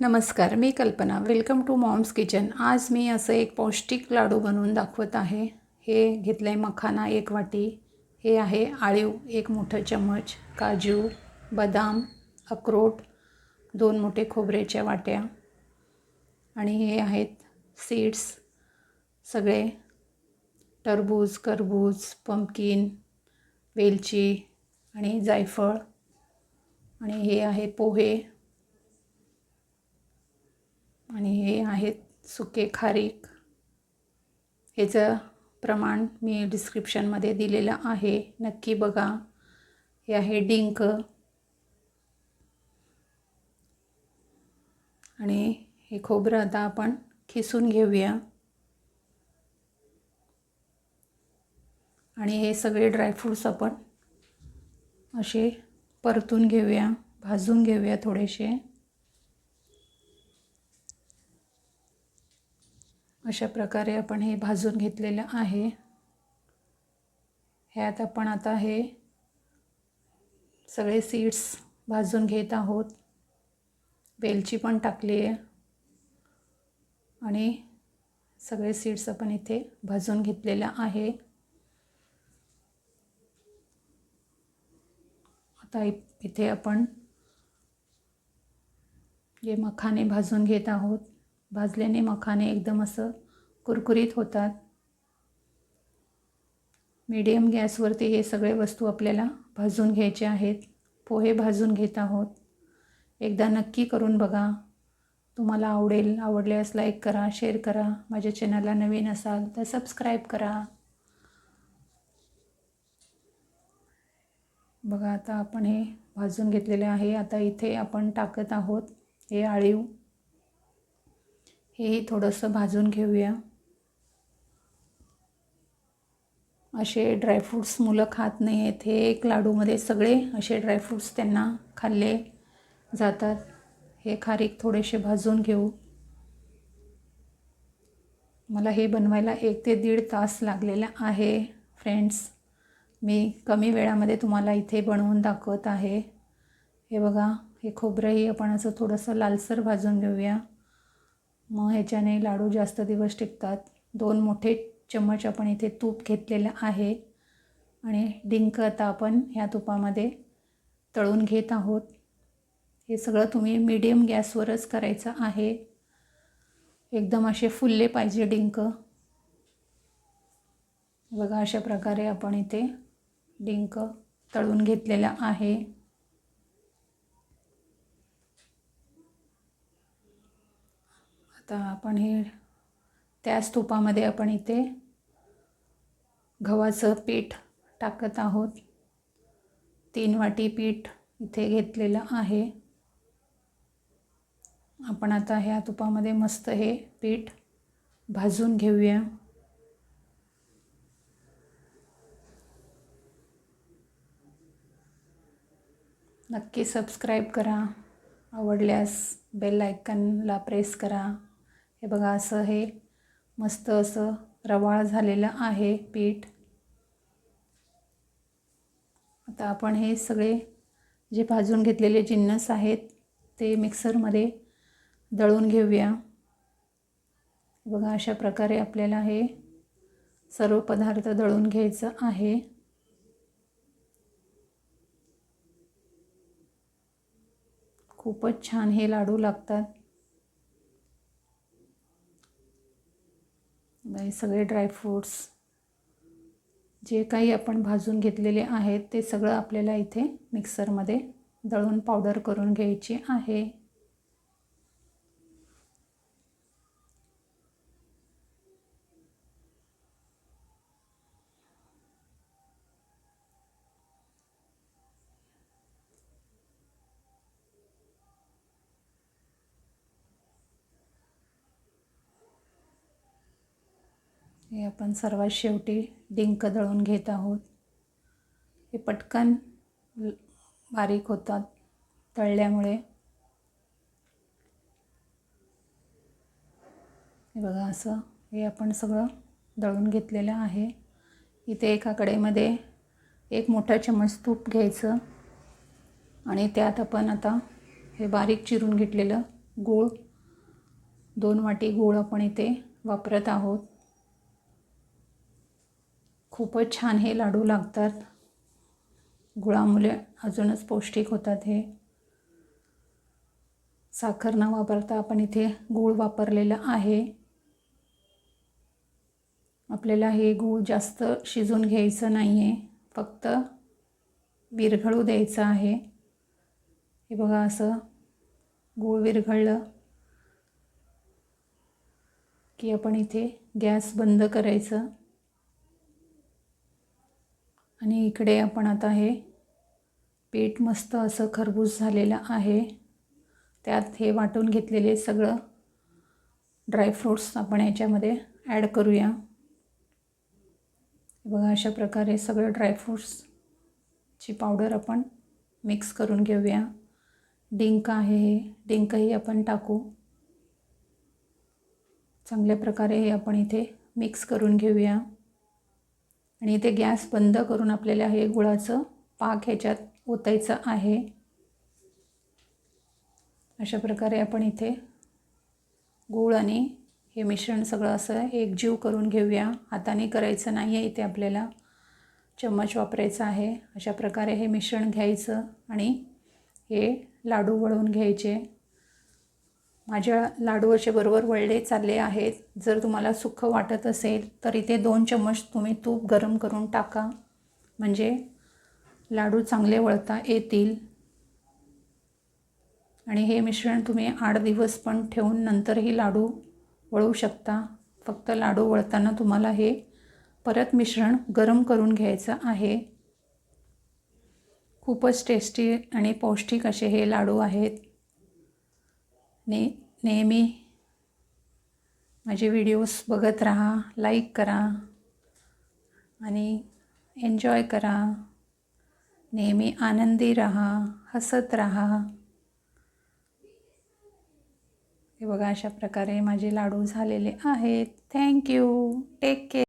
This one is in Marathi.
नमस्कार मी कल्पना. वेलकम टू मॉम्स किचन आज मी असं एक पौष्टिक लाडू बनवून दाखवत आहे. हे घेतलं आहे मखाना एक वाटी. हे आहे आळीव एक मोठं चम्मच काजू बदाम अक्रोट दोन मोठे खोबऱ्याच्या वाट्या. आणि हे आहेत सीड्स सगळे टरबूज करबूज पंपकिन वेलची आणि जायफळ. आणि हे आहे पोहे. आणि हे आहेत सुके खारीक. ह्याचं प्रमाण मी डिस्क्रिप्शनमध्ये दिलेलं आहे नक्की बघा. हे आहे डिंक. आणि हे खोबरं आता आपण खिसून घेऊया. आणि हे सगळे ड्रायफ्रूट्स आपण असे परतून घेऊया भाजून घेऊया थोडेसे. अशा प्रकारे आपण हे भाजून घेतलेलं आहे. ह्यात आपण आता हे सगळे सीड्स भाजून घेत आहोत. वेलची पण टाकली आहे. आणि सगळे सीड्स आपण इथे भाजून घेतलेलं आहे. आता इथे आपण जे मखाने भाजून घेत आहोत. भाजल्याने मखाने एकदम असं कुरकुरीत होतात. मीडियम गॅसवरती हे सगळे वस्तू आपल्याला भाजून घ्यायचे आहेत. पोहे भाजून घेत आहोत. एकदा नक्की करून बघा. तुम्हाला आवडेल आवडल्यास लाईक करा शेअर करा. माझ्या चॅनलला नवीन असाल तर सबस्क्राईब करा. बघा आता आपण हे भाजून घेतलेले आहे. आता इथे आपण टाकत आहोत हे आळीव. हेही थोडंसं भाजून घेऊया. असे ड्रायफ्रूट्स मुलं खात नाही आहेत हे एक लाडूमध्ये सगळे असे ड्रायफ्रूट्स त्यांना खाल्ले जातात. हे खारीक थोडेसे भाजून घेऊ. मला हे बनवायला एक ते दीड तास लागलेला आहे फ्रेंड्स मी कमी वेळामध्ये तुम्हाला इथे बनवून दाखवत आहे. हे बघा हे खोबरंही आपण असं थोडंसं लालसर भाजून घेऊया. मग ह्याच्याने लाडू जास्त दिवस टिकतात. दोन मोठे चम्मच आपण इथे तूप घेतलेलं आहे. आणि डिंक आता आपण ह्या तुपामध्ये तळून घेत आहोत. हे सगळं तुम्ही मीडियम गॅसवरच करायचं आहे. एकदम असे फुलले पाहिजे डिंक. बघा अशा प्रकारे आपण इथे डिंक तळून घेतलेला आहे. आता आपण हे त्याच तुपामध्ये आपण इथे गव्हाचं पीठ टाकत आहोत. तीन वाटी पीठ इथे घेतलेलं आहे. आपण आता ह्या तुपामध्ये मस्त हे पीठ भाजून घेऊया. नक्की सबस्क्राईब करा. आवडल्यास बेल आयकनला प्रेस करा. हे बघा असं हे मस्त असं रवाळ झालेलं आहे पीठ. आता आपण हे सगळे जे भाजून घेतलेले जिन्नस आहेत ते मिक्सरमध्ये दळून घेऊया. बघा अशा प्रकारे आपल्याला हे सर्व पदार्थ दळून घ्यायचं आहे. खूपच छान हे लाडू लागतात. हे सगळे ड्रायफ्रूट्स जे काही आपण भाजून घेतलेले आहेत ते सगळं आपल्याला इथे मिक्सरमध्ये दळून पावडर करून घ्यायची आहे. हे आपण सर्वात शेवटी डिंक दळून घेत आहोत. हे पटकन बारीक होतात तळल्यामुळे. हे बघा असं हे आपण सगळं दळून घेतलेलं आहे. इथे एका कडेमध्ये एक मोठा चमच तूप घ्यायचं आणि त्यात आपण आता हे बारीक चिरून घेतलेलं गूळ दोन वाटी गूळ आपण इथे वापरत आहोत. खूपच छान हे लाडू लागतात. गुळामुळे अजूनच पौष्टिक होतात हे. साखर न वापरता आपण इथे गूळ वापरलेलं आहे. आपल्याला हे गूळ जास्त शिजून घ्यायचं नाही आहे फक्त विरघळू द्यायचं आहे. हे बघा असं गूळ विरघळलं की आपण इथे गॅस बंद करायचं. आणि इकडे आपण आता हे पीठ मस्त असं खरबूज झालेलं आहे. त्यात हे वाटून घेतलेले सगळं ड्रायफ्रूट्स आपण याच्यामध्ये ॲड करूया. बघा अशा प्रकारे सगळं ड्रायफ्रूट्सची पावडर आपण मिक्स करून घेऊया. डिंक आहे हे डिंकही आपण टाकू. चांगल्या प्रकारे हे आपण इथे मिक्स करून घेऊया. आणि इथे गॅस बंद करून आपल्याला हे गुळाचं पाक ह्याच्यात ओतायचं आहे. अशा प्रकारे आपण इथे गूळ आणि हे मिश्रण सगळं असं एकजीव करून घेऊया. हाताने करायचं नाही आहे इथे आपल्याला चम्मच वापरायचा आहे. अशा प्रकारे हे मिश्रण घ्यायचं आणि हे लाडू वळवून घ्यायचे. माझ्या लाडू असे बरोबर वळले चालले आहेत. जर तुम्हाला सुख वाटत असेल तर इथे दोन चम्मच तुम्ही तूप गरम करून टाका. म्हणजे लाडू चांगले वळता येतील. आणि हे मिश्रण तुम्ही आठ दिवस पण ठेवून नंतरही लाडू वळू शकता. फक्त लाडू वळताना तुम्हाला हे परत मिश्रण गरम करून घ्यायचं आहे. खूपच टेस्टी आणि पौष्टिक असे हे लाडू आहेत. ने नेहमी माझे व्हिडिओज बघत राहा लाईक करा आणि एन्जॉय करा. नेहमी आनंदी राहा हसत राहा. हे बघा अशा प्रकारे माझे लाडू झालेले आहेत. Thank you take care